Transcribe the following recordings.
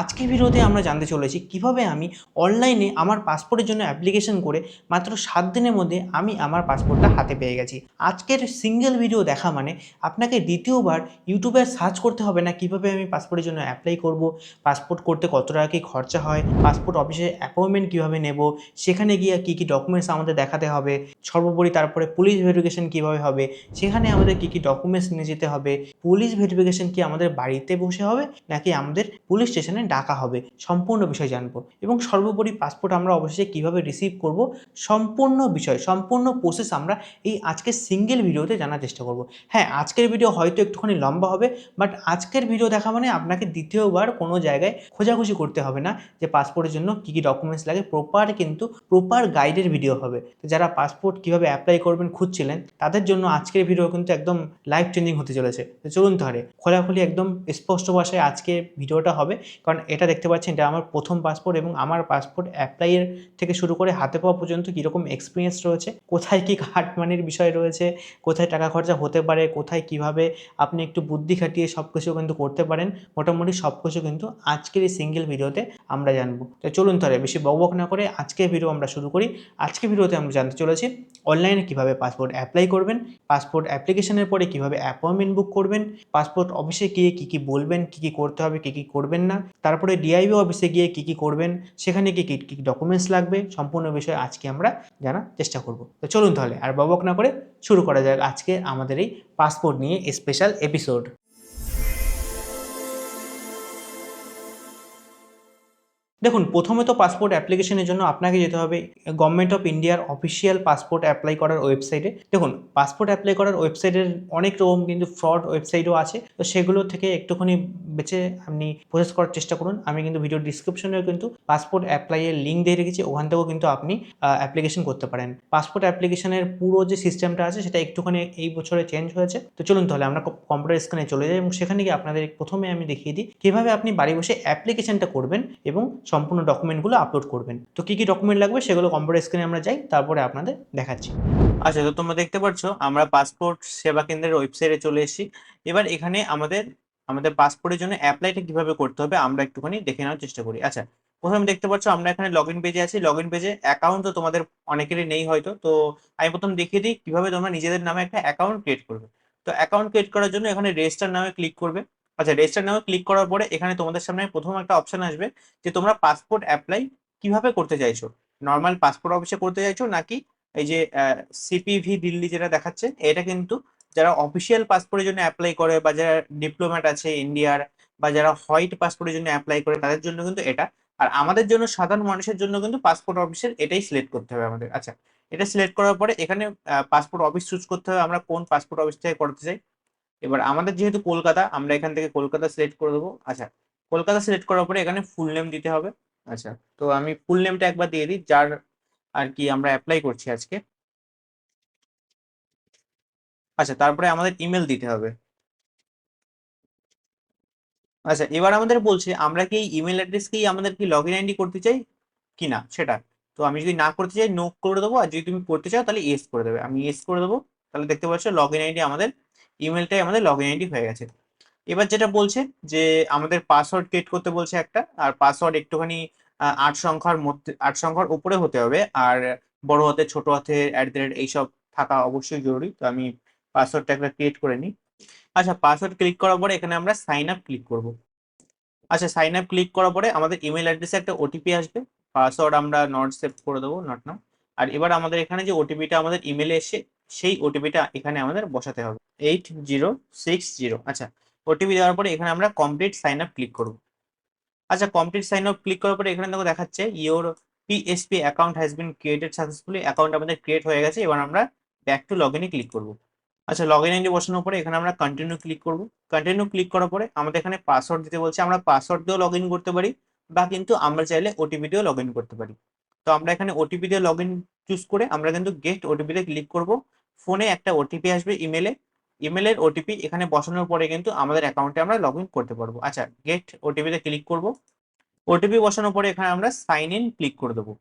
আজকের ভিডিওতে আমরা জানতে চলেছি কীভাবে আমি অনলাইনে আমার পাসপোর্টের জন্য অ্যাপ্লিকেশন করে মাত্র সাত দিনের মধ্যে আমি আমার পাসপোর্টটা হাতে পেয়ে গেছি। আজকের সিঙ্গেল ভিডিও দেখা মানে আপনাকে দ্বিতীয়বার ইউটিউবে সার্চ করতে হবে না কীভাবে আমি পাসপোর্টের জন্য অ্যাপ্লাই করব, পাসপোর্ট করতে কত টাকা কি খরচা হয়, পাসপোর্ট অফিসে অ্যাপয়েন্টমেন্ট কীভাবে নেব, সেখানে গিয়ে কী কী ডকুমেন্টস আমাদের দেখাতে হবে, সর্বোপরি তারপরে পুলিশ ভেরিফিকেশন কীভাবে হবে, সেখানে আমাদের কী কী ডকুমেন্টস নিয়ে যেতে হবে পুলিশ ভেরিফিকেশন কি আমাদের বাড়িতে বসে হবে, নাকি আমাদের পুলিশ স্টেশনে ডাকা হবে। সম্পূর্ণ বিষয় জানব। এবং সর্বোপরি পাসপোর্ট আমরা অবশেষে কীভাবে রিসিভ করব, সম্পূর্ণ বিষয়, সম্পূর্ণ প্রসেস আমরা এই আজকের সিঙ্গেল ভিডিওতে জানার চেষ্টা করব। হ্যাঁ আজকের ভিডিও হয়তো একটুখানি লম্বা হবে বাট আজকের ভিডিও দেখা মানে আপনাকে দ্বিতীয়বার কোনো জায়গায় খোঁজাখুঁজি করতে হবে না যে পাসপোর্টের জন্য কী কী ডকুমেন্টস লাগে। প্রপার কিন্তু প্রপার গাইডের ভিডিও হবে। তো যারা পাসপোর্ট কীভাবে অ্যাপ্লাই করবেন, খুঁজছিলেন, তাদের জন্য আজকের ভিডিও কিন্তু একদম লাইফ চেঞ্জিং হতে চলেছে। তো চলুন তাহলে, খোলাখুলি একদম স্পষ্ট ভাষায় আজকে ভিডিওটা হবে। কারণ এটা দেখতে পাচ্ছেন এটা আমার প্রথম পাসপোর্ট এবং আমার পাসপোর্ট অ্যাপ্লাইয়ের থেকে শুরু করে হাতে পাওয়া পর্যন্ত কীরকম এক্সপিরিয়েন্স রয়েছে, কোথায় কী কাটমানির বিষয় রয়েছে, কোথায় টাকা খরচা হতে পারে, কোথায় কীভাবে আপনি একটু বুদ্ধি খাটিয়ে সব কিছু কিন্তু করতে পারেন, মোটামুটি সব কিছু কিন্তু আজকের এই সিঙ্গেল ভিডিওতে আমরা জানব। তো চলুন তাহলে বেশি বকবক না করে আজকের ভিডিও আমরা শুরু করি। আজকের ভিডিওতে আমরা জানতে চলেছি অনলাইনে কীভাবে পাসপোর্ট অ্যাপ্লাই করবেন পাসপোর্ট অ্যাপ্লিকেশনের পরে কীভাবে অ্যাপয়েন্টমেন্ট বুক করবেন পাসপোর্ট অফিসে গিয়ে কী কী বলবেন, কী কী করতে হবে, কী কী করবেন না তারপরে ডিআইবি অফিসে গিয়ে কী কী করবেন, সেখানে কী কী কী ডকুমেন্টস লাগবে, সম্পূর্ণ বিষয়ে আজকে আমরা জানার চেষ্টা করব। তো চলুন তাহলে, আর ববক না করে শুরু করা যাক আজকে আমাদের এই পাসপোর্ট নিয়ে স্পেশাল এপিসোড দেখুন, প্রথমে তো পাসপোর্ট অ্যাপ্লিকেশনের জন্য আপনাকে যেতে হবে। গভর্নমেন্ট অফ ইন্ডিয়ার অফিসিয়াল পাসপোর্ট অ্যাপ্লাই করার ওয়েবসাইটে দেখুন পাসপোর্ট অ্যাপ্লাই করার ওয়েবসাইটের অনেক রকম কিন্তু ফ্রড ওয়েবসাইটও আছে। তো সেগুলো থেকে একটুখানি বেছে আপনি প্রসেস করার চেষ্টা করুন। আমি কিন্তু ভিডিও ডিসক্রিপশনেও কিন্তু পাসপোর্ট অ্যাপ্লাইয়ের লিঙ্ক দিয়ে রেখেছি। ওখান থেকেও কিন্তু আপনি অ্যাপ্লিকেশন করতে পারেন। পাসপোর্ট অ্যাপ্লিকেশনের পুরো যে সিস্টেমটা আছে, সেটা একটুখানি এই বছরে চেঞ্জ হয়েছে। তো চলুন তাহলে আমরা কম্পিউটার স্ক্রিনে চলে যাই এবং সেখানে গিয়ে আপনাদের প্রথমে আমি দেখিয়ে দিই কীভাবে আপনি বাড়ি বসে অ্যাপ্লিকেশনটা করবেন এবং সম্পূর্ণ ডকুমেন্টগুলো আপলোড করবেন। তো কী কী ডকুমেন্ট লাগবে সেগুলো কম্পিউটার স্ক্রিনে আমরা যাই, তারপরে আপনাদের দেখাচ্ছি। আচ্ছা তো তোমরা দেখতে পাচ্ছ আমরা পাসপোর্ট সেবা কেন্দ্রের ওয়েবসাইটে চলে এসেছি। এবার এখানে আমাদের আমাদের পাসপোর্টের জন্য অ্যাপ্লাইটা কীভাবে করতে হবে আমরা একটুখানি দেখে নেওয়ার চেষ্টা করি। আচ্ছা প্রথমে দেখতে পাচ্ছ আমরা এখানে লগ ইন পেজে আছি। লগ ইন পেজে অ্যাকাউন্ট তো তোমাদের অনেকেরই নেই হয়তো। তো আমি প্রথম দেখিয়ে দিই কীভাবে তোমরা নিজেদের নামে একটা অ্যাকাউন্ট ক্রিয়েট করবে। তো অ্যাকাউন্ট ক্রিয়েট করার জন্য এখানে রেজিস্টার নামে ক্লিক করবে। আচ্ছা রেজিস্টার নামে ক্লিক করার পরে এখানে তোমাদের সামনে প্রথম একটা অপশন আসবে যে তোমরা পাসপোর্ট অ্যাপ্লাই কীভাবে করতে চাইছো। নর্মাল পাসপোর্ট অফিসে করতে চাইছো নাকি এই যে সিপিভি দিল্লি যেটা দেখাচ্ছে, এটা কিন্তু যারা অফিসিয়াল পাসপোর্টের জন্য অ্যাপ্লাই করে বা যারা ডিপ্লোম্যাট আছে ইন্ডিয়ার বা যারা হোয়াইট পাসপোর্টের জন্য অ্যাপ্লাই করে, তাদের জন্য কিন্তু এটা। আর আমাদের জন্য সাধারণ মানুষের জন্য কিন্তু পাসপোর্ট অফিসের এটাই সিলেক্ট করতে হবে আমাদের। আচ্ছা এটা সিলেক্ট করার পরে এখানে পাসপোর্ট অফিস চুজ করতে হবে আমরা কোন পাসপোর্ট অফিস থেকে করতে চাই। এবার আমাদের যেহেতু কলকাতা, আমরা এখান থেকে কলকাতা সিলেক্ট করে দেবো। আচ্ছা কলকাতা সিলেক্ট করার পরে এখানে ফুল নেম দিতে হবে। আচ্ছা তো আমি ফুল নেমটা একবার দিয়ে দিই, যার আর কি আমরা অ্যাপ্লাই করছি আজকে। আচ্ছা তারপরে আমাদের ইমেল দিতে হবে। আচ্ছা এবার আমাদের বলছে, আমরা কি ইমেল অ্যাড্রেসকেই আমাদের কি লগ ইন আইডি করতে চাই কি না সেটা। তো আমি যদি না করতে চাই নো করে দেবো, আর যদি তুমি করতে চাও, তাহলে এস করে দেবে। আমি এস করে দেবো। তাহলে দেখতে পাচ্ছ লগ ইন আইডি আমাদের ইমেলটাই আমাদের লগ ইন আইডি হয়ে গেছে। এবার যেটা বলছে যে, আমাদের পাসওয়ার্ড ক্রিয়েট করতে বলছে একটা, আর পাসওয়ার্ড একটুখানি আট সংখ্যার মধ্যে, আট সংখ্যার উপরে হতে হবে, আর বড় হাতে, ছোট হাতে অ্যাট দ্য রেট এইসব থাকা অবশ্যই জরুরি। তো আমি পাসওয়ার্ডটা একটা ক্রিয়েট করে নিই। আচ্ছা পাসওয়ার্ড ক্লিক করার পরে এখানে আমরা সাইন আপ ক্লিক করব। আচ্ছা সাইন আপ ক্লিক করার পরে আমাদের ইমেল অ্যাড্রেসে একটা ওটিপি আসবে। পাসওয়ার্ড আমরা নট সেভ করে দেবো নট নাও আর এবার আমাদের এখানে যে ওটিপিটা আমাদের ইমেলে এসে সেই ওটিপিটা এখানে আমাদের বসাতে হবে। এইট জিরো সিক্স জিরো আচ্ছা ওটিপি দেওয়ার পরে এখানে আমরা কমপ্লিট সাইন আপ ক্লিক করব। আচ্ছা কমপ্লিট সাইন আপ ক্লিক করার পরে এখানে দেখো দেখাচ্ছে your PSP account has been created successfully account আমাদের ক্রিয়েট হয়ে গেছে, এবার আমরা ব্যাক টু লগ ইনে ক্লিক করব। আচ্ছা লগ ইন আইডি বসানোর পরে এখানে আমরা কন্টিনিউ ক্লিক করব। কন্টিনিউ ক্লিক করার পরে আমাদের এখানে পাসওয়ার্ড দিতে বলছে, আমরা পাসওয়ার্ড দিয়েও লগ ইন করতে পারি, বা কিন্তু আমরা চাইলে ওটিপি দিয়েও লগ ইন করতে পারি। তো আমরা এখানে ওটিপি দিয়ে লগ ইন চুজ করে আমরা কিন্তু গেট ওটিপিতে ক্লিক করব। ফোনে একটা ওটিপি আসবে ইমেলে ইমেলের ওটিপি এখানে বসানোর পরে কিন্তু আমাদের অ্যাকাউন্টে আমরা লগ ইন করতে পারব। আচ্ছা গেট ওটিপিতে ক্লিক করব। ওটিপি বসানোর পরে এখানে আমরা সাইন ইন ক্লিক করে দেবো।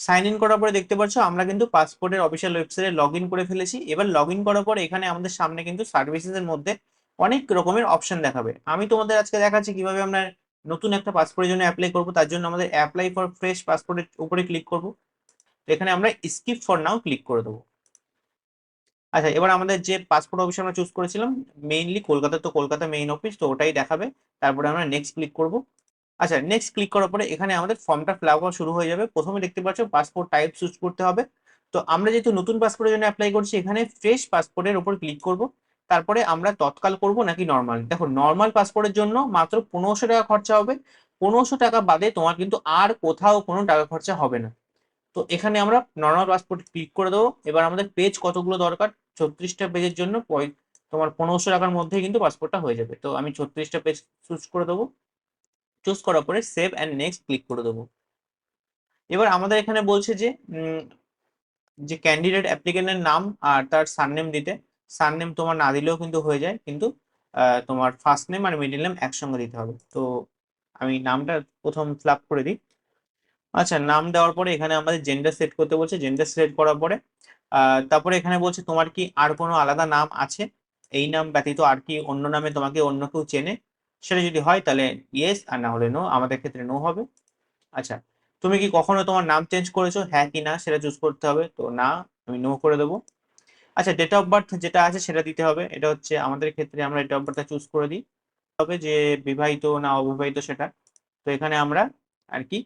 সাইন ইন করার পরে দেখতে পাচ্ছ আমরা কিন্তু পাসপোর্টের অফিসিয়াল ওয়েবসাইটে লগ ইন করে ফেলেছি। এবার লগ ইন করার পরে এখানে আমাদের সামনে কিন্তু সার্ভিসেসের মধ্যে অনেক রকমের অপশন দেখাবে। আমি তোমাদের আজকে দেখাচ্ছি কীভাবে আমরা নতুন একটা পাসপোর্টের জন্য অ্যাপ্লাই করব। তার জন্য আমাদের অ্যাপ্লাই ফর ফ্রেশ পাসপোর্টের উপরে ক্লিক করব। এখানে আমরা স্কিপ ফর নাও ক্লিক করে দেবো। আচ্ছা এবার আমাদের যে পাসপোর্ট অফিস আমরা চুজ করেছিলাম মেইনলি কলকাতা, তো কলকাতা মেইন অফিস তো ওটাই দেখাবে। তারপরে আমরা নেক্সট ক্লিক করব। আচ্ছা নেক্সট ক্লিক করার পরে এখানে আমাদের ফর্মটা ফিল আপ শুরু হয়ে যাবে। প্রথমে দেখতে পাচ্ছ পাসপোর্ট টাইপ চুজ করতে হবে। তো আমরা যেহেতু নতুন পাসপোর্টের জন্য অ্যাপ্লাই করছি, এখানে ফ্রেশ পাসপোর্টের উপর ক্লিক করব। তারপরে আমরা তৎকাল করব নাকি নর্মাল দেখো নর্মাল পাসপোর্টের জন্য মাত্র পনেরোশো টাকা খরচা হবে। পনেরোশো টাকা বাদে তোমার কিন্তু আর কোথাও কোনো টাকা খরচা হবে না। তো এখানে আমরা নর্মাল পাসপোর্ট ক্লিক করে দেবো। এবার আমাদের পেজ কতগুলো দরকার? ছত্রিশটা পেজের জন্য তোমার পনেরোশো টাকার মধ্যে কিন্তু পাসপোর্টটা হয়ে যাবে। তো আমি ছত্রিশটা পেজ চুজ করে দেবো। চুজ করার পরে সেভ অ্যান্ড নেক্সট ক্লিক করে দেবো। এবার আমাদের এখানে বলছে যে যে ক্যান্ডিডেট অ্যাপ্লিকেন্টের নাম আর তার সারনেম দিতে। সারনেম তোমার না দিলেও কিন্তু হয়ে যায়, কিন্তু তোমার ফার্স্ট নেম আর মিডিল নেম একসঙ্গে দিতে হবে। তো আমি নামটা প্রথম ফিল আপ করে দিই। আচ্ছা নাম দেওয়ার পরে এখানে আমাদের জেন্ডার সেট করতে বলছে জেন্ডার সেট করার পরে তারপরে এখানে বলছে তোমার কি আর কোনো আলাদা নাম আছে? এই নাম ব্যতীত আর কি অন্য নামে তোমাকে অন্য কেউ চেনে? সেটা যদি হয় তাহলে ইয়েস আর না হলে নো আমাদের ক্ষেত্রে নো হবে। আচ্ছা তুমি কি কখনো তোমার নাম চেঞ্জ করেছ? হ্যাঁ কি না, সেটা চুজ করতে হবে। তো না, আমি নো করে দেবো। আচ্ছা ডেট অফ বার্থ যেটা আছে সেটা দিতে হবে। এটা হচ্ছে আমাদের ক্ষেত্রে আমরা ডেট অফ বার্থটা চুজ করে দিই। তবে যে বিবাহিত না অবিবাহিত সেটা। তো এখানে আমরা আর কি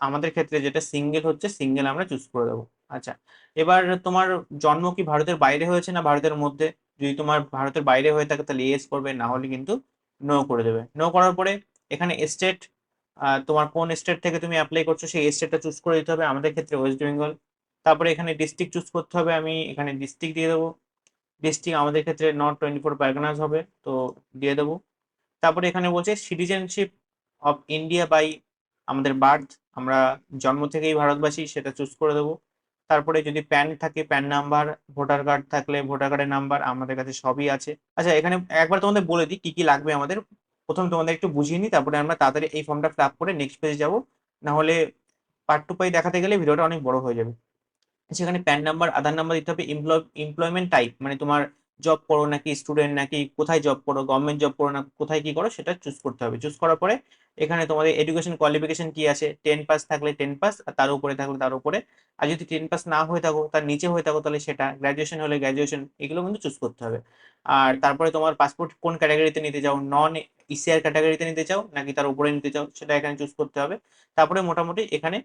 আমাদের ক্ষেত্রে যেটা সিঙ্গেল হচ্ছে সিঙ্গেল আমরা চুজ করে দেবো। আচ্ছা এবার তোমার জন্ম কি ভারতের বাইরে হয়েছে না ভারতের মধ্যে? যদি তোমার ভারতের বাইরে হয়ে থাকে তাহলে ইয়েস করবে, না হলে কিন্তু নো করে দেবে। নো করার পরে এখানে স্টেট তোমার কোন স্টেট থেকে তুমি অ্যাপ্লাই করছ সেই স্টেটটা চুজ করে দিতে হবে। আমাদের ক্ষেত্রে ওয়েস্ট বেঙ্গল তারপরে এখানে ডিস্ট্রিক্ট চুজ করতে হবে, আমি এখানে ডিস্ট্রিক্ট দিয়ে দেবো। ডিস্ট্রিক্ট আমাদের ক্ষেত্রে নট টোয়েন্টি ফোর প্যারগানাস হবে, তো দিয়ে দেবো। তারপরে এখানে বলছে সিটিজেনশিপ অফ ইন্ডিয়া বাই আমাদের বার্থ, আমরা জন্ম থেকেই ভারতবাসী, সেটা চুজ করে দেবো। তারপরে যদি প্যান থাকে প্যান নাম্বার ভোটার কার্ড থাকলে ভোটার কার্ডের নাম্বার আমাদের কাছে সবই আছে। আচ্ছা এখানে একবার তোমাদের বলে দিই, কি কি লাগবে আমাদের? প্রথম তোমাদের একটু বুঝিয়ে নিই, তারপরে আমরা তাড়াতাড়ি এই ফর্মটা ফিল করে নেক্সট পেজে যাব। নাহলে পার্ট টু পাই দেখাতে গেলে ভিডিওটা অনেক বড় হয়ে যাবে। সেখানে প্যান নাম্বার আধার নাম্বার দিতে হবে এমপ্লয় এমপ্লয়মেন্ট টাইপ মানে তোমার জব করো নাকি স্টুডেন্ট নাকি কোথায় জব করো গভর্নমেন্ট জব করো না, কোথায় কি করো সেটা চুজ করতে হবে। চুজ করার পরে এখানে তোমাদের এডুকেশন কোয়ালিফিকেশন কি আছে? টেন পাস থাকলে টেন পাস আর তার উপরে থাকলে তার উপরে। আর যদি টেন পাস না হয়ে থাকো, তার নিচে হয়ে থাকো, তাহলে সেটা। গ্র্যাজুয়েশন হলে গ্র্যাজুয়েশন এগুলো কিন্তু চুজ করতে হবে। আর তারপরে তোমার পাসপোর্ট কোন ক্যাটাগরিতে নিতে চাও? নন ইসিআর ক্যাটাগরিতে নিতে চাও নাকি তার উপরে নিতে চাও? সেটা এখানে চুজ করতে হবে। তারপরে মোটামুটি এখানে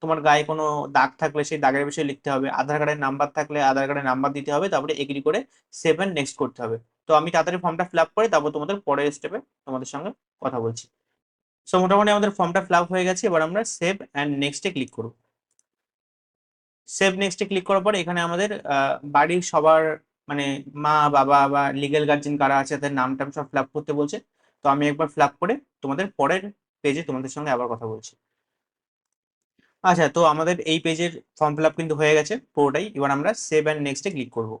তোমার গায়ে কোনো দাগ থাকলে সেই দাগের বিষয়ে লিখতে হবে। আধার কার্ডের নাম্বার থাকলে আধার কার্ডের নাম্বার দিতে হবে, তারপরে এগ্রি করে সেভেন নেক্সট করতে হবে। তো আমি তাড়াতাড়ি ফর্মটা ফিল আপ করে তারপর তোমাদের পরের স্টেপে তোমাদের সঙ্গে কথা বলছি। সো মোটামুটি আমাদের ফর্মটা ফিল আপ হয়ে গেছে, এবার আমরা সেভ অ্যান্ড নেক্সটে ক্লিক করব। সেভ নেক্সটে ক্লিক করার পর এখানে আমাদের বাড়ির সবার মানে মা, বাবা বা লিগেল গার্জেন কারা আছে তাদের নাম টাম সব ফিল আপ করতে বলছে। তো আমি একবার ফিল আপ করে তোমাদের পরের পেজে তোমাদের সঙ্গে আবার কথা বলছি। আচ্ছা তো আমাদের এই পেজের ফর্ম ফিল আপ কিন্তু হয়ে গেছে পুরোটাই। এবার আমরা সেভ অ্যান্ড নেক্সটে ক্লিক করব।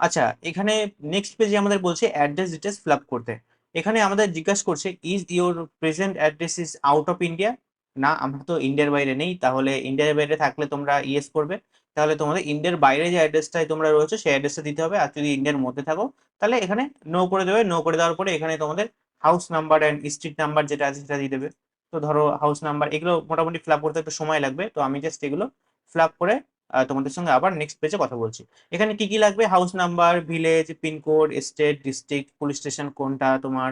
আচ্ছা এখানে নেক্সট পেজে আমাদের বলছে অ্যাড্রেস ডিটেলস ফিল আপ করতে। এখানে আমাদের জিজ্ঞাসা করছে is your present address is out of India না, আমরা তো ইন্ডিয়ার বাইরে নেই। তাহলে ইন্ডিয়ার বাইরে থাকলে তোমরা ইয়েস করবে। তাহলে তোমাদের ইন্ডিয়ার বাইরে যে অ্যাড্রেসটাই তোমরা রয়েছে, সেই অ্যাড্রেসটা দিতে হবে। আর যদি ইন্ডিয়ার মধ্যে থাকো, তাহলে এখানে নো করে দেবে। নো করে দেওয়ার পরে এখানে তোমাদের house number and street number যেটা আছে, সেটা দিয়ে দেবে। তো ধরো হাউস নাম্বার এগুলো মোটামুটি ফিল করতে একটু সময় লাগবে। তো আমি জাস্ট এগুলো ফিল করে তোমাদের সঙ্গে আবার নেক্সট পেজে কথা বলছি। এখানে কি কি লাগবে? House number village pincode state district police station কোনটা তোমার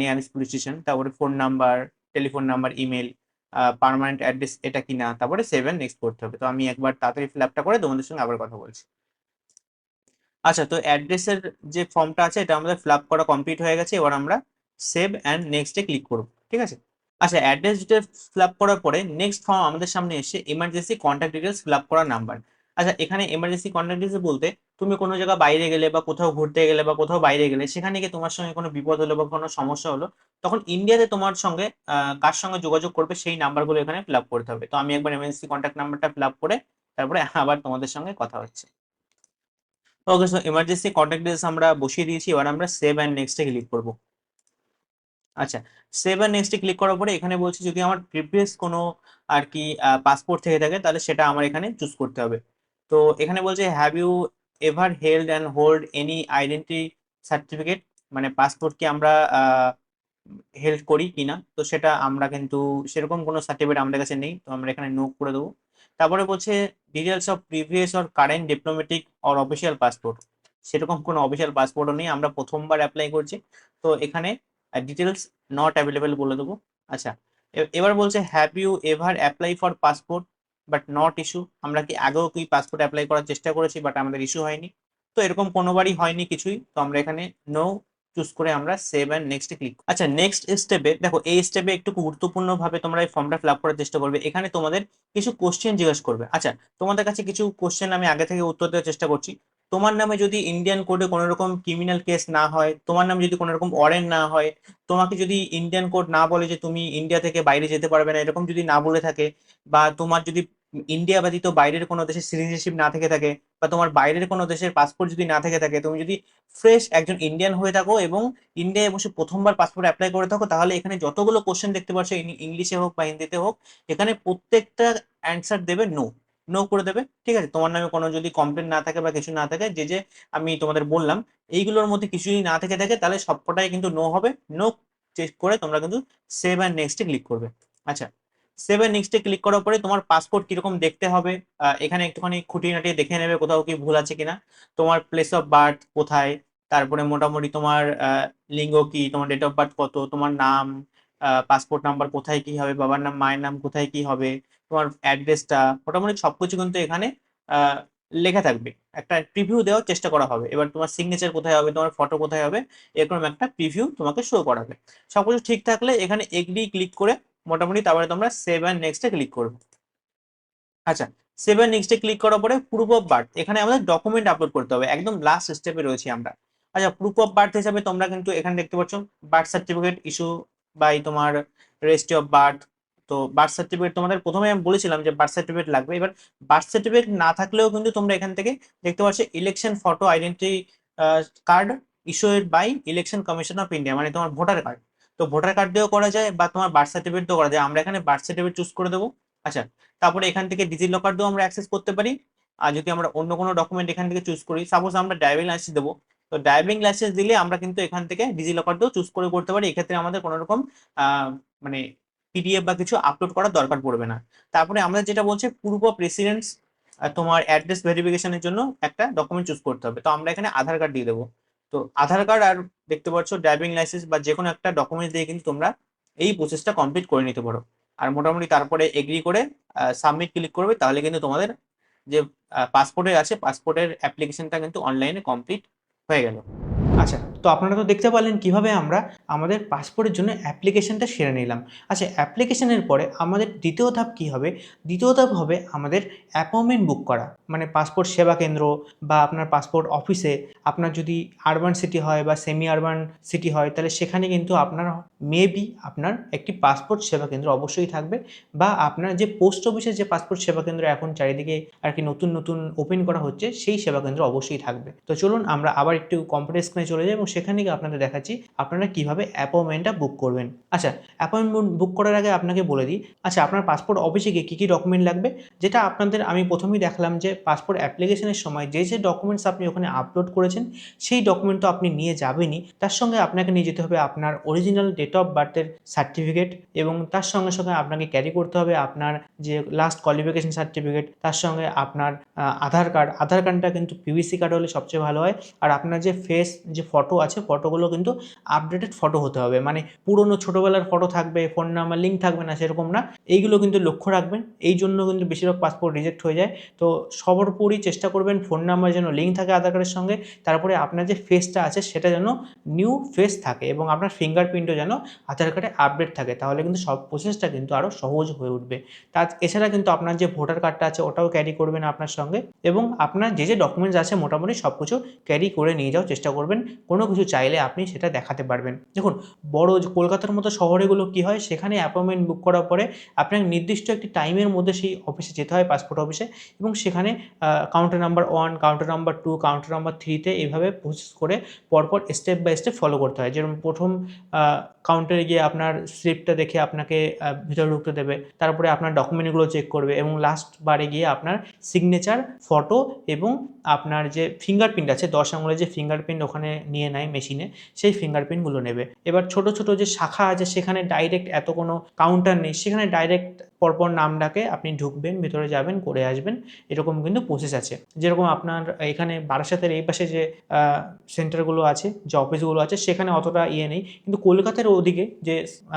নিয়ারেস্ট পুলিশ স্টেশন তারপরে phone number telephone number email permanent address এটা কিনা? তারপরে সেভেন নেক্সট করতে হবে। তো আমি একবার তাড়াতাড়ি ফিল আপটা করে তোমাদের সঙ্গে আবার কথা বলছি। আচ্ছা তো অ্যাড্রেসের যে ফর্মটা আছে, এটা আমাদের ফিল আপ করা কমপ্লিট হয়ে গেছে। এবার আমরা সেভ অ্যান্ড নেক্সটে ক্লিক করব। ঠিক আছে? আচ্ছা অ্যাড্রেস ডিটেলস ফিল আপ করার পরে নেক্সট ফর্ম আমাদের সামনে এসে emergency contact details fill up করার নাম্বার আচ্ছা এখানে এমার্জেন্সি কন্ট্যাক্ট ডিটেলস বলতে তুমি কোনো জায়গা বাইরে গেলে বা কোথাও ঘুরতে গেলে বা কোথাও বাইরে গেলে সেখানে গিয়ে তোমার সঙ্গে কোনো বিপদ হলো বা কোনো সমস্যা হলো, তখন ইন্ডিয়াতে তোমার সঙ্গে কার সঙ্গে যোগাযোগ করবে সেই নাম্বারগুলো এখানে ফিল আপ করতে হবে। তো আমি একবার এমার্জেন্সি কন্ট্যাক্ট নাম্বারটা ফিল আপ করে তারপরে আবার তোমাদের সঙ্গে কথা হচ্ছে। Okay so emergency contact details আমরা বসিয়ে দিয়েছি, এবার আমরা সেভ অ্যান্ড নেক্সটে ক্লিক করব। আচ্ছা সেভ অ্যান্ড নেক্সটে ক্লিক করার পরে এখানে বলছি যদি আমার প্রিভিয়াস কোনো আর কি পাসপোর্ট থেকে থাকে, তাহলে সেটা আমার এখানে চুজ করতে হবে। তো এখানে বলছে have you ever held and hold any identity certificate মানে পাসপোর্ট কি আমরা হেল্প করি কিনা তো সেটা আমরা কিন্তু সেরকম কোনো সার্টিফিকেট আমাদের কাছে নেই, তো আমরা এখানে নো করে দেবো। তারপরে বলছে details of previous or current diplomatic or official passport সেরকম কোনো অফিসিয়াল পাসপোর্টও নেই, আমরা প্রথমবার অ্যাপ্লাই করছি। তো এখানে ডিটেলস নট অ্যাভেলেবেল বলে দেবো। আচ্ছা এবার বলছে have you ever apply for passport but not issue আমরা কি আগেও কি পাসপোর্ট অ্যাপ্লাই করার চেষ্টা করেছি বাট আমাদের ইস্যু হয়নি? তো এরকম কোনোবারই হয়নি কিছুই। তো আমরা এখানে নো চুজ করে আমরা সেভ অ্যান্ড নেক্সট ক্লিক আচ্ছা নেক্সট স্টেপে দেখো, এই স্টেপে একটু গুরুত্বপূর্ণভাবে তোমরা এই ফর্মটা ফিল আপ করার চেষ্টা করবে। এখানে তোমাদের কিছু কোশ্চেন জিজ্ঞেস করবে। আচ্ছা তোমাদের কাছে কিছু কোশ্চেন আমি আগে থেকে উত্তর দেওয়ার চেষ্টা করছি। তোমার নামে যদি ইন্ডিয়ান কোডে কোনো রকম ক্রিমিনাল কেস না হয়, তোমার নামে যদি কোনো রকম ওয়ারেন্ট না হয়, তোমাকে যদি ইন্ডিয়ান কোড না বলে যে তুমি ইন্ডিয়া থেকে বাইরে যেতে পারবে না, এরকম যদি না বলে থাকে বা তোমার যদি ইন্ডিয়া ব্যতীত বাইরের কোনো দেশের সিটিজেনশিপ না থেকে থাকে বা তোমার বাইরের কোনো দেশের পাসপোর্ট যদি না থেকে থাকে, তুমি যদি ফ্রেশ একজন ইন্ডিয়ান হয়ে থাকো এবং ইন্ডিয়ায় বসে প্রথমবার পাসপোর্ট অ্যাপ্লাই করে থাকো, তাহলে এখানে যতগুলো কোশ্চেন দেখতে পাচ্ছ ইংলিশে হোক বা হিন্দিতে হোক, এখানে প্রত্যেকটা অ্যান্সার দেবে নো নো করে দেবে। ঠিক আছে? তোমার নামে কোনো যদি কমপ্লেন না থাকে বা কিছু না থাকে, যে যে আমি তোমাদের বললাম, এইগুলোর মধ্যে কিছু যদি না থেকে থাকে, তাহলে সবকটাই কিন্তু নো হবে। নো চেক করে তোমরা কিন্তু সেভ অ্যান্ড নেক্সটে ক্লিক করবে। আচ্ছা সেভ অ্যান্ড নেক্সটে ক্লিক করার পরে তোমার পাসপোর্ট কীরকম দেখতে হবে? এখানে একটুখানি খুঁটিনাটি দেখে নেবে কোথাও কি ভুল আছে কিনা। তোমার প্লেস অফ বার্থ কোথায়? তারপরে মোটামুটি তোমার লিঙ্গ কি? তোমার ডেট অফ বার্থ কত? তোমার নাম? পাসপোর্ট নাম্বার কোথায় কি হবে, বাবার নাম, মায়ের নাম কোথায় কি হবে, তোমার অ্যাড্রেসটা মোটামুটি সবকিছু কিন্তু এখানে লেখা থাকবে। একটা প্রিভিউ দেওয়ার চেষ্টা করা হবে। এবার তোমার সিগনেচার কোথায় হবে, তোমার ফটো কোথায় হবে, এরকম একটা প্রিভিউ তোমাকে শো করা করাবে। সবকিছু ঠিক থাকলে এখানে এগ্রি ক্লিক করে মোটামুটি তারপরে তোমরা সেভ অ্যান্ড নেক্সটে ক্লিক করবে। আচ্ছা সেভ অ্যান্ড নেক্সটে ক্লিক করার পরে প্রুফ অফ বার্থ এখানে আমাদের ডকুমেন্ট আপলোড করতে হবে। একদম লাস্ট স্টেপে রয়েছি আমরা। আচ্ছা প্রুফ অফ বার্থ হিসাবে তোমরা কিন্তু এখানে দেখতে পাচ্ছ বার্থ সার্টিফিকেট ইস্যু বাই তোমার রেজিস্ট্রি অফ বার্থ তো বার্থ সার্টিফিকেট তোমাদের প্রথমে আমি বলেছিলাম যে বার্থ সার্টিফিকেট লাগবে। এবার বার্থ সার্টিফিকেট না থাকলেও কিন্তু তোমরা এখান থেকে দেখতে পাচ্ছ election photo identity card issued by election commission of India মানে তোমার ভোটার কার্ড তো ভোটার কার্ড দিয়েও করা যায় বা তোমার বার্থ সার্টিফিকেট দিয়েও করা যায়। আমরা এখানে বার্থ সার্টিফিকেট চুজ করে দেবো। আচ্ছা তারপরে এখান থেকে ডিজি লকার দিয়েও আমরা অ্যাক্সেস করতে পারি। আর যদি আমরা অন্য কোনো ডকুমেন্ট এখান থেকে চুজ করি সাপোজ আমরা ড্রাইভিং লাইসেন্স দেবো। তো ড্রাইভিং লাইসেন্স দিলে আমরা কিন্তু এখান থেকে ডিজি লকার দিয়েও চুজ করে করতে পারি। এক্ষেত্রে আমাদের কোনো রকম মানে পিডিএফ বা কিছু আপলোড করার দরকার পড়বে না। তারপরে আমরা যেটা বলছি, পূর্ব প্রেসিডেন্টস তোমার অ্যাড্রেস ভেরিফিকেশনের জন্য একটা ডকুমেন্ট চুজ করতে হবে। তো আমরা এখানে আধার কার্ড দিয়ে দেবো। তো আধার কার্ড আর দেখতে পাচ্ছ ড্রাইভিং লাইসেন্স বা যে কোনো একটা ডকুমেন্ট দিয়ে কিন্তু তোমরা এই প্রসেসটা কমপ্লিট করে নিতে পারো। আর মোটামুটি তারপরে এগ্রি করে সাবমিট ক্লিক করবে, তাহলে কিন্তু তোমাদের যে পাসপোর্টের আছে পাসপোর্টের অ্যাপ্লিকেশনটা কিন্তু অনলাইনে কমপ্লিট হয়ে গেল। আচ্ছা। তো আপনারা তো দেখতে পারলেন কীভাবে আমরা আমাদের পাসপোর্টের জন্য অ্যাপ্লিকেশনটা সেরে নিলাম। আচ্ছা অ্যাপ্লিকেশনের পরে আমাদের দ্বিতীয় ধাপ কী হবে? দ্বিতীয় ধাপ হবে আমাদের অ্যাপয়েন্টমেন্ট বুক করা। মানে পাসপোর্ট সেবা কেন্দ্র বা আপনার পাসপোর্ট অফিসে আপনার যদি আরবান সিটি হয় বা সেমি আরবান সিটি হয়, তাহলে সেখানে কিন্তু আপনার মেবি আপনার একটি পাসপোর্ট সেবা কেন্দ্র অবশ্যই থাকবে বা আপনার যে পোস্ট অফিসের যে পাসপোর্ট সেবা কেন্দ্র এখন চারিদিকে আর কি নতুন নতুন ওপেন করা হচ্ছে, সেই সেবা কেন্দ্র অবশ্যই থাকবে। তো চলুন আমরা আবার একটু কম্পিউটার স্ক্রিনে চলে যাই এবং সেখানে গিয়ে আপনাদের দেখাচ্ছি আপনারা কীভাবে অ্যাপয়েন্টমেন্টটা বুক করবেন। আচ্ছা অ্যাপয়েন্টমেন্ট বুক করার আগে আপনাকে বলে দিই আচ্ছা আপনার পাসপোর্ট অফিসে গিয়ে কী কী ডকুমেন্ট লাগবে? যেটা আপনাদের আমি প্রথমেই দেখলাম যে পাসপোর্ট অ্যাপ্লিকেশনের সময় যে যে ডকুমেন্টস আপনি ওখানে আপলোড করেছেন, সেই ডকুমেন্ট তো আপনি নিয়ে যাবেনই। তার সঙ্গে আপনাকে নিয়ে যেতে হবে আপনার অরিজিনাল ডেট অফ বার্থের সার্টিফিকেট এবং তার সঙ্গে সঙ্গে আপনাকে ক্যারি করতে হবে আপনার যে লাস্ট কোয়ালিফিকেশন সার্টিফিকেট তার সঙ্গে আপনার আধার কার্ড আধার কার্ডটা কিন্তু পিভিসি কার্ড হলে সবচেয়ে ভালো হয়। আর আপনার যে ফেস যে ফটো আছে, ফটোগুলো কিন্তু আপডেটেড ফটো হতে হবে। মানে পুরনো ছোটোবেলার ফটো থাকবে ফোন নাম্বার লিঙ্ক থাকবে না, সেরকম না। এইগুলো কিন্তু লক্ষ্য রাখবেন। এই জন্য কিন্তু বেশিরভাগ পাসপোর্ট রিজেক্ট হয়ে যায়। তো সর্বোপরি চেষ্টা করবেন ফোন নাম্বার যেন লিঙ্ক থাকে আধার কার্ডের সঙ্গে। তারপরে আপনার যে ফেসটা আছে, সেটা যেন নিউ ফেস থাকে এবং আপনার ফিঙ্গারপ্রিন্টও যেন আধার কার্ডে আপডেট থাকে। তাহলে কিন্তু সব প্রসেসটা কিন্তু আরও সহজ হয়ে উঠবে। তা এছাড়া কিন্তু আপনার যে ভোটার কার্ডটা আছে, ওটাও ক্যারি করবেন আপনার সঙ্গে এবং আপনার যে যে ডকুমেন্টস আছে, মোটামুটি সব কিছু ক্যারি করে নিয়ে যাওয়ার চেষ্টা করবেন। কোনো কিছু চাইলে আপনি সেটা দেখাতে পারবেন। দেখুন, বড় কলকাতার মতো শহরেগুলো কী হয়, সেখানে অ্যাপয়েন্টমেন্ট বুক করার পরে আপনার নির্দিষ্ট একটি টাইমের মধ্যে সেই অফিসে যেতে হয় পাসপোর্ট অফিসে এবং সেখানে counter number one counter number two counter number থ্রিতে এইভাবে প্রসেস করে পরপর স্টেপ বাই স্টেপ ফলো করতে হয়। যেরকম প্রথম কাউন্টারে গিয়ে আপনার স্লিপটা দেখে আপনাকে ভিতরে ঢুকতে দেবে, তারপরে আপনার ডকুমেন্টগুলো চেক করবে এবং লাস্ট বারে গিয়ে আপনার সিগনেচার ফটো এবং আপনার যে ফিঙ্গারপ্রিন্ট আছে, দশ আঙুলের যে ফিঙ্গারপ্রিন্ট ওখানে নিয়ে নেয়। নেয় মেশিনে, সেই ফিঙ্গারপ্রিন্টগুলো নেবে। এবার ছোট ছোট যে শাখা আছে, সেখানে ডাইরেক্ট এত কোনো কাউন্টার নেই। সেখানে ডাইরেক্ট পরপর নাম ডাকে আপনি ঢুকবেন, ভিতরে যাবেন, করে আসবেন। এরকম কিন্তু প্রসেস আছে। যেরকম আপনার এখানে বারাসাতের এই পাশে যে সেন্টারগুলো আছে, যে অফিসগুলো আছে, সেখানে অতটা ইয়ে নেই। কিন্তু কলকাতার ওদিকে যে,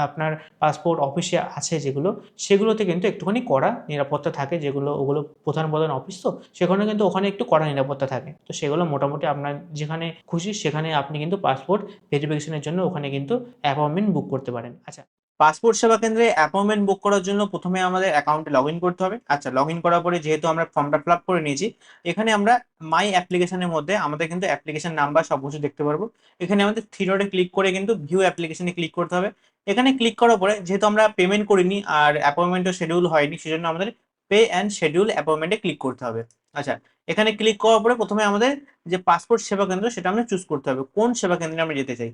আপনার পাসপোর্ট অফিসে আছে যেগুলো, সেগুলোতে কিন্তু একটুখানি কড়া নিরাপত্তা থাকে। যেগুলো, ওগুলো প্রধান প্রধান অফিস তো, সেখানে কিন্তু ওখানে একটু কড়া নিরাপত্তা থাকে। তো সেগুলো মোটামুটি আপনার যেখানে খুশি, সেখানে আপনি কিন্তু পাসপোর্ট ভেরিফিকেশনের জন্য ওখানে কিন্তু অ্যাপয়েন্টমেন্ট বুক করতে পারেন। আচ্ছা পাসপোর্ট সেবা কেন্দ্রে অ্যাপয়েন্টমেন্ট বুক করার জন্য প্রথমে আমাদের অ্যাকাউন্টে লগ করতে হবে। আচ্ছা লগ করার পরে যেহেতু আমরা ফর্মটা ফিল করে নিয়েছি, এখানে আমরা মাই অ্যাপ্লিকেশনের মধ্যে আমাদের কিন্তু অ্যাপ্লিকেশন নাম্বার সব কিছু দেখতে পারব। এখানে আমাদের থ্রি ডটে ক্লিক করে কিন্তু ভিউ অ্যাপ্লিকেশনে ক্লিক করতে হবে। এখানে ক্লিক করার পরে যেহেতু আমরা পেমেন্ট করিনি আর অ্যাপয়েন্টমেন্টও শিডিউল হয়নি, সেজন্য আমাদের পে অ্যান্ড শিডিউল অ্যাপয়েন্টমেন্টে ক্লিক করতে হবে। আচ্ছা এখানে ক্লিক করার পরে প্রথমে আমাদের যে পাসপোর্ট সেবা কেন্দ্র, সেটা আমরা চুজ করতে হবে। কোন সেবা কেন্দ্রে আমরা যেতে চাই?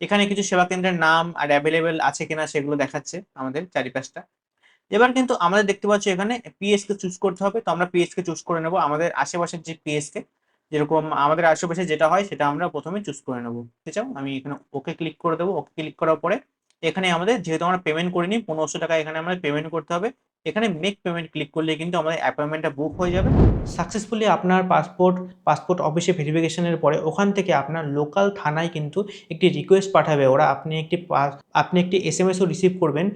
এখানে কিছু সেবা কেন্দ্রের নাম আর অ্যাভেলেবেল আছে কিনা সেগুলো দেখাচ্ছে আমাদের চারিপাশটা। এবার কিন্তু আমাদের দেখতে পাচ্ছি এখানে পিএস কে চুজ করতে হবে। তো আমরা পিএস কে চুজ করে নেব। আমাদের আশেপাশের যে পিএস কে যেরকম আমাদের আশেপাশে যেটা হয় সেটা আমরা প্রথমে চুজ করে নেব। ঠিক আছে আমি এখানে ওকে ক্লিক করে দেবো। ওকে ক্লিক করার পরে এখানে আমাদের যেহেতু আমরা পেমেন্ট করিনি, পনেরোশো টাকা এখানে আমাদের পেমেন্ট করতে হবে। এখানে মেক পেমেন্ট ক্লিক করলে কিন্তু আমাদের অ্যাপয়েন্টমেন্টটা বুক হয়ে যাবে। সাকসেসফুলি আপনার পাসপোর্ট পাসপোর্ট অফিসে ভেরিফিকেশনের পরে ওখান থেকে আপনার লোকাল থানায় কিন্তু একটি রিকোয়েস্ট পাঠাবে। ওরা আপনি একটি আপনি একটি এস এম এসও রিসিভ করবেন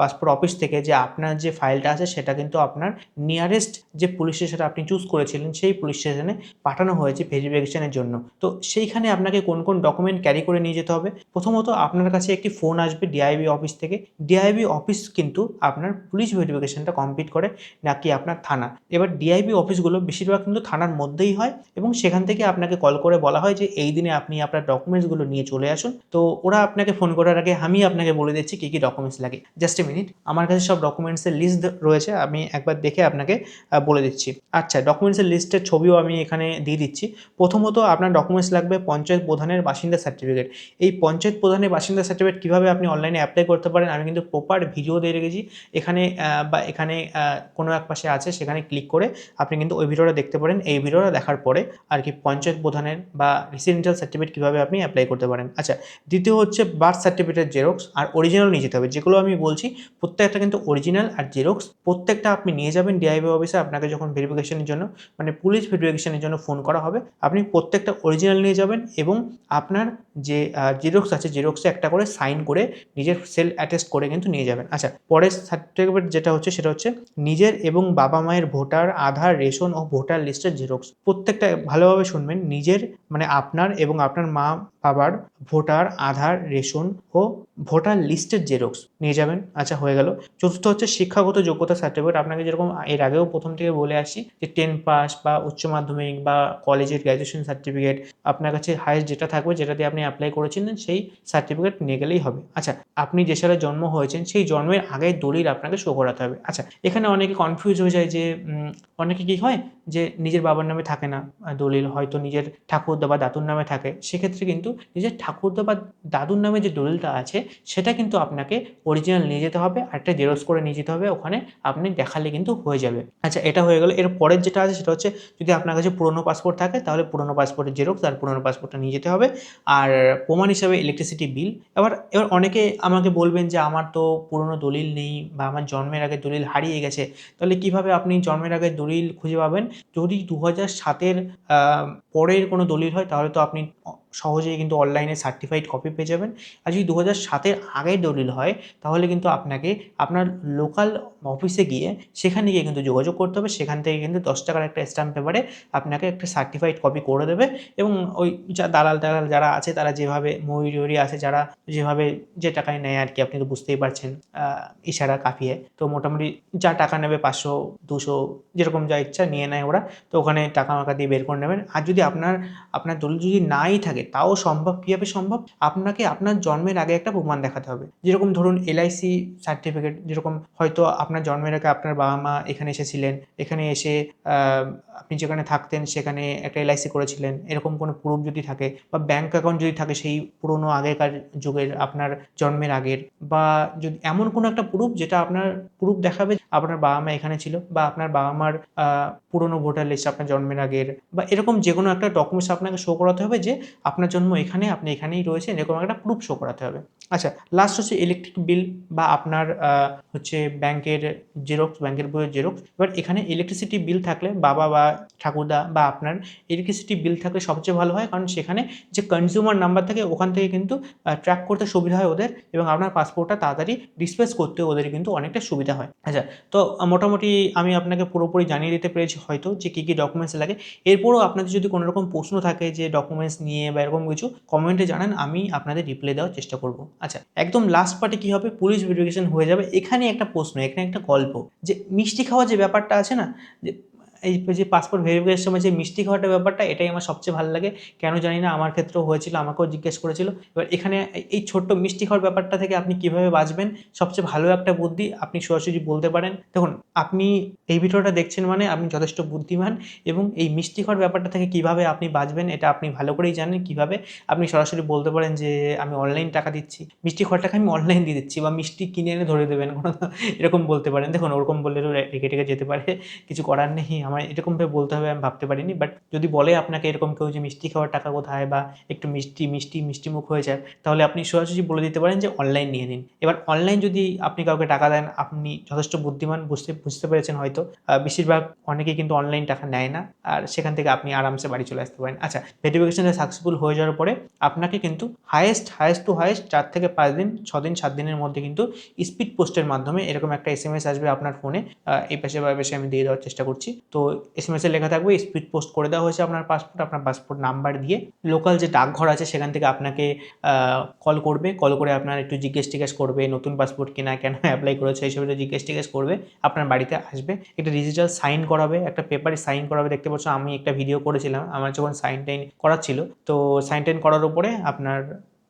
পাসপোর্ট অফিস থেকে যে আপনার যে ফাইলটা আছে সেটা কিন্তু আপনার নিয়ারেস্ট যে পুলিশ স্টেশন আপনি চুজ করেছিলেন, সেই পুলিশ স্টেশনে পাঠানো হয়েছে ভেরিফিকেশনের জন্য। তো সেইখানে আপনাকে কোন কোন ডকুমেন্ট ক্যারি করে নিয়ে যেতে হবে? প্রথমত আপনার কাছে একটি ফোন আসবে ডিআইবি অফিস থেকে। ডিআইবি অফিস কিন্তু আপনার পুলিশ ভেরিফিকেশনটা কমপ্লিট করে নাকি আপনার থানা। এবার ডিআইবি অফিসগুলো বেশিরভাগ কিন্তু থানার মধ্যেই হয় এবং সেখান থেকে আপনাকে কল করে বলা হয় যে, এই দিনে আপনি আপনার ডকুমেন্টসগুলো নিয়ে চলে আসুন। তো ওরা আপনাকে ফোন করার আগে আমি আপনাকে বলে দিচ্ছি কী কী ডকুমেন্টস লাগে। জাস্ট এ মিনিট আমার কাছে সব ডকুমেন্টসের লিস্ট রয়েছে, আমি একবার দেখে আপনাকে বলে দিচ্ছি। আচ্ছা ডকুমেন্টসের লিস্টের ছবিও আমি এখানে দিয়ে দিচ্ছি। প্রথমত আপনার ডকুমেন্টস লাগবে পঞ্চায়েত প্রধানের বাসিন্দা সার্টিফিকেট এই পঞ্চায়েত প্রধানের বাসিন্দা সার্টিফিকেট কীভাবে আপনি অনলাইনে অ্যাপ্লাই করতে পারেন, আমি কিন্তু প্রপার ভিডিও দিয়ে রেখেছি। এখানে এখানে কোনো এক পাশে আছে, সেখানে ক্লিক করে আপনি কিন্তু ওই ভিডিওটা দেখতে পারেন। এই ভিডিওটা দেখার পরে আর কি পঞ্চায়েত প্রধানের বা রেসিডেন্সিয়াল সার্টিফিকেট কীভাবে আপনি অ্যাপ্লাই করতে পারেন। আচ্ছা দ্বিতীয় হচ্ছে বার্থ সার্টিফিকেটের জেরক্স আর অরিজিনাল নিয়ে যেতে হবে। যেগুলো আমি বলছি, প্রত্যেকটা কিন্তু অরিজিনাল আর জেরক্স প্রত্যেকটা আপনি নিয়ে যাবেন ডিআইবি অফিসে আপনাকে যখন ভেরিফিকেশনের জন্য মানে পুলিশ ভেরিফিকেশনের জন্য ফোন করা হবে, আপনি প্রত্যেকটা অরিজিনাল নিয়ে যাবেন এবং আপনার যে জেরক্স আছে জেরক্সে একটা করে সাইন করে নিজের সেল অ্যাটেস্ট করে কিন্তু নিয়ে যাবেন। আচ্ছা পরের সার্টিফিকেট যেটা হচ্ছে সেটা হচ্ছে নিজের এবং বাবা মায়ের ভোটার, আধার, রেশন ও ভোটার লিস্টের জেরক্স প্রত্যেকটা ভালোভাবে শুনবেন, নিজের মানে আপনার এবং আপনার মা বাবার ভোটার, আধার, রেশন ও ভোটার লিস্টের জেরক্স নিয়ে যাবেন। আচ্ছা হয়ে গেল। চতুর্থ হচ্ছে শিক্ষাগত যোগ্যতা সার্টিফিকেট আপনাকে যেরকম এর আগেও প্রথম থেকে বলে আসি যে টেন পাস বা উচ্চ মাধ্যমিক বা কলেজের গ্র্যাজুয়েশন সার্টিফিকেট আপনার কাছে হায়েস্ট যেটা থাকবে, যেটা দিয়ে আপনি অ্যাপ্লাই করেছিলেন সেই সার্টিফিকেট নিয়ে গেলেই হবে। আচ্ছা আপনি যে সালে জন্ম হয়েছেন, সেই জন্মের আগের দলিল আপনাকে শো করাতে হবে। আচ্ছা এখানে অনেকে কনফিউজ হয়ে যায় যে অনেকে কি হয় যে, নিজের বাবার নামে থাকে না দলিল, হয়তো নিজের ঠাকুরদা বা দাদুর নামে থাকে। সেক্ষেত্রে কিন্তু নিজের ঠাকুরদা বা দাদুর নামে যে দলিলটা আছে, সেটা কিন্তু আপনাকে অরিজিনাল নিয়ে যেতে হবে, আর একটা জেরক্স করে নিয়ে যেতে হবে, ওখানে আপনি দেখালে কিন্তু হয়ে যাবে। আচ্ছা এটা হয়ে গেল। এর পরের যেটা আছে, সেটা হচ্ছে যদি আপনার কাছে পুরনো পাসপোর্ট থাকে, তাহলে পুরনো পাসপোর্টের জেরক্স আর পুরনো পাসপোর্টটা নিয়ে যেতে হবে। আর প্রমাণ হিসাবে ইলেকট্রিসিটি বিল এবার এবার অনেকে আমাকে বলবেন যে, আমার তো পুরনো দলিল নেই বা আমার জন্মের আগে দলিল হারিয়ে গেছে। তাহলে কীভাবে আপনি জন্মের আগে দলিল খুঁজে পাবেন? যদি দু হাজার সাতের পরের কোনো দলিল হয়, তাহলে তো আপনি সহজেই কিন্তু অনলাইনে সার্টিফাইড কপি পেয়ে যাবেন। আর যদি দু হাজার সাতের আগের দলিল হয়, তাহলে কিন্তু আপনাকে আপনার লোকাল অফিসে গিয়ে সেখানে গিয়ে কিন্তু যোগাযোগ করতে হবে। সেখান থেকে কিন্তু দশ টাকার একটা স্ট্যাম্প পেপারে আপনাকে একটা সার্টিফাইড কপি করে দেবে। এবং ওই যা দালাল টালাল যারা আছে, তারা যেভাবে ময়ূরি আছে, যারা যেভাবে যে টাকায় নেয় আর কি, আপনি তো বুঝতেই পারছেন ইশারা কাঁপিয়ে তো মোটামুটি যা টাকা নেবে পাঁচশো, দুশো, যেরকম যা ইচ্ছা নিয়ে নেয় ওরা, তো ওখানে টাকা মাকা দিয়ে বের করে নেবেন। আর যদি আপনার আপনার দলিল যদি নাই থাকে তাও সম্ভব? কীভাবে সম্ভব? আপনাকে আপনার জন্মের আগে একটা প্রমাণ দেখাতে হবে। যেরকম ধরুন এলআইসি সার্টিফিকেট যেরকম হয়তো আপনার জন্মের আগে আপনার বাবা মা এখানে এসেছিলেন, এখানে এসে আপনি যেখানে থাকতেন সেখানে একটা এলআইসি করেছিলেন। এরকম কোনো প্রুফ যদি থাকে বা ব্যাংক অ্যাকাউন্ট যদি থাকে সেই পুরনো আগেকার যুগের আপনার জন্মের আগের বা যদি এমন কোনো একটা প্রুফ যেটা আপনার প্রুফ দেখাবে আপনার বাবা মা এখানে ছিল বা আপনার বাবা মার পুরনো ভোটার লিস্ট আপনার জন্মের আগের বা এরকম যে কোনো একটা ডকুমেন্টস আপনাকে শো করাতে হবে যে আপনার জন্ম এখানে, আপনি এখানেই রয়েছেন, এরকম একটা প্রুফ শো করাতে হবে। আচ্ছা লাস্ট হচ্ছে ইলেকট্রিক বিল বা আপনার হচ্ছে ব্যাংকের জেরক্স ব্যাংকের বইয়ের জেরক্স এবার এখানে ইলেকট্রিসিটি বিল থাকলে বাবা বা ঠাকুরদা বা আপনার ইলেকট্রিসিটি বিল থাকলে সবচেয়ে ভালো হয়, কারণ সেখানে যে কনজিউমার নাম্বার থাকে, ওখান থেকে কিন্তু ট্র্যাক করতে সুবিধা হয় ওদের এবং আপনার পাসপোর্টটা তাড়াতাড়ি ডিসপ্লেস করতে ওদের কিন্তু অনেকটা সুবিধা হয়। আচ্ছা তো মোটামুটি আমি আপনাকে পুরোপুরি জানিয়ে দিতে পেরেছি হয়তো যে কী কী ডকুমেন্টস লাগে। এরপরও আপনাদের যদি কোনো রকম প্রশ্ন থাকে যে ডকুমেন্টস নিয়ে বা এরকম কিছু কমেন্টে জানান, আমি আপনাদের রিপ্লাই দেওয়ার চেষ্টা করব। আচ্ছা একদম লাস্ট পার্টে কী হবে? পুলিশ ভেরিফিকেশন হয়ে যাবে। এখানে একটা প্রশ্ন, এখানে একটা গল্প যে মিষ্টি খাওয়া যে ব্যাপারটা আছে না, যে এই যে পাসপোর্ট ভেরিফিকেশন সময় যে মিষ্টি খাওয়াটা ব্যাপারটা, এটাই আমার সবচেয়ে ভালো লাগে। কেন জানি না, আমার ক্ষেত্রেও হয়েছিল, আমাকেও জিজ্ঞেস করেছিল। এবার এখানে এই- ছোট্ট মিষ্টি খাওয়ার ব্যাপারটা থেকে আপনি কীভাবে বাঁচবেন, সবচেয়ে ভালো একটা বুদ্ধি আপনি সরাসরি বলতে পারেন। দেখুন, আপনি এই ভিডিওটা দেখছেন মানে আপনি যথেষ্ট বুদ্ধিমান এবং এই মিষ্টি খাওয়ার ব্যাপারটা থেকে কীভাবে আপনি বাঁচবেন, এটা আপনি ভালো করেই জানেন। কীভাবে? আপনি সরাসরি বলতে পারেন যে, আমি অনলাইন টাকা দিচ্ছি। মিষ্টি খাওয়ার টাকা আমি অনলাইন দিয়ে দিচ্ছি বা মিষ্টি কিনে এনে ধরে দেবেন। কোনো এরকম বলতে পারেন। দেখুন, ওরকম বললে রেগে টেগে যেতে পারে। কিছু করার নেই আমার এরকমভাবে বলতে হবে, আমি ভাবতে পারিনি। বাট যদি বলে আপনাকে এরকম কেউ যে মিষ্টি খাওয়ার টাকা কোথায় বা একটু মিষ্টি মিষ্টি মিষ্টি মুখ হয়ে যায়, তাহলে আপনি সরাসরি বলে দিতে পারেন যে অনলাইন নিয়ে নিন। এবার অনলাইন যদি আপনি কাউকে টাকা দেন, আপনি যথেষ্ট বুদ্ধিমান, বুঝতে বুঝতে পেরেছেন হয়তো। বেশিরভাগ অনেকেই কিন্তু অনলাইন টাকা নেয় না। আর সেখান থেকে আপনি আরামসে বাড়ি চলে আসতে পারেন। আচ্ছা ভেরিফিকেশনে সাকসেসফুল হয়ে যাওয়ার পরে আপনাকে কিন্তু হায়েস্ট হায়েস্ট টু হায়েস্ট চার থেকে পাঁচ দিন, ছ দিন, সাত দিনের মধ্যে কিন্তু স্পিড পোস্টের মাধ্যমে এরকম একটা এস আসবে আপনার ফোনে এই পাশে বা পাশে আমি দিয়ে দেওয়ার চেষ্টা করছি। তো এস এম এসে লেখা থাকবে স্পিড পোস্ট করে দেওয়া হয়েছে আপনার পাসপোর্ট আপনার পাসপোর্ট নাম্বার দিয়ে। লোকাল যে ডাকঘর আছে, সেখান থেকে আপনাকে কল করবে। কল করে আপনার একটু জিজ্ঞেস টিজ্ঞেস করবে, নতুন পাসপোর্ট কিনা, কেন অ্যাপ্লাই করেছে এইসব জিজ্ঞেস টিজ্ঞেস করবে, আপনার বাড়িতে আসবে। একটা ডিজিটাল সাইন করাবে, একটা পেপারে সাইন করাবে। দেখতে পাচ্ছ, আমি একটা ভিডিও করেছিলাম, আমার যখন সাইন টাইন করাচ্ছিল তো সাইন টাইন করার উপরে আপনার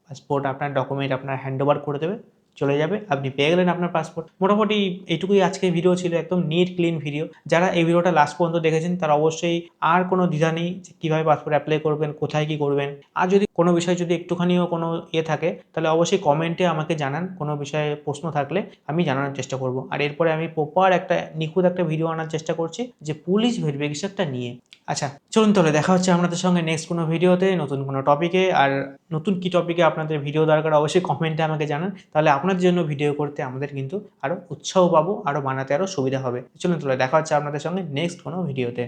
পাসপোর্ট আপনার ডকুমেন্ট আপনার হ্যান্ড ওভার করে দেবে। চলে যাবে, আপনি পেয়ে গেলেন আপনার পাসপোর্ট মোটামুটি এইটুকুই আজকের ভিডিও ছিল, একদম নিট ক্লিন ভিডিও যারা এই ভিডিওটা লাস্ট পর্যন্ত দেখেছেন, তারা অবশ্যই আর কোনো দ্বিধা নেই যে কীভাবে পাসপোর্ট অ্যাপ্লাই করবেন, কোথায় কী করবেন। আর যদি কোনো বিষয়ে যদি একটুখানিও কোনো ইয়ে থাকে, তাহলে অবশ্যই কমেন্টে আমাকে জানান, কোনো বিষয়ে প্রশ্ন থাকলে আমি জানানোর চেষ্টা করব। আর এরপরে আমি প্রপার একটা নিখুঁত একটা ভিডিও আনার চেষ্টা করছি, যে পুলিশ ভেরিফিকেশনটা নিয়ে। আচ্ছা চলুন তাহলে, দেখা হচ্ছে আপনাদের সঙ্গে নেক্সট কোনো ভিডিওতে নতুন কোনো টপিকে আর নতুন কি টপিকে আপনাদের ভিডিও দরকার, অবশ্যই কমেন্টে আমাকে জানান। তাহলে আপনাদের জন্য ভিডিও করতে আমাদের কিন্তু আরও উৎসাহ পাবো আরও বানাতে আরও সুবিধা হবে। চলুন তাহলে, দেখা হচ্ছে আপনাদের সঙ্গে নেক্সট কোনো ভিডিওতে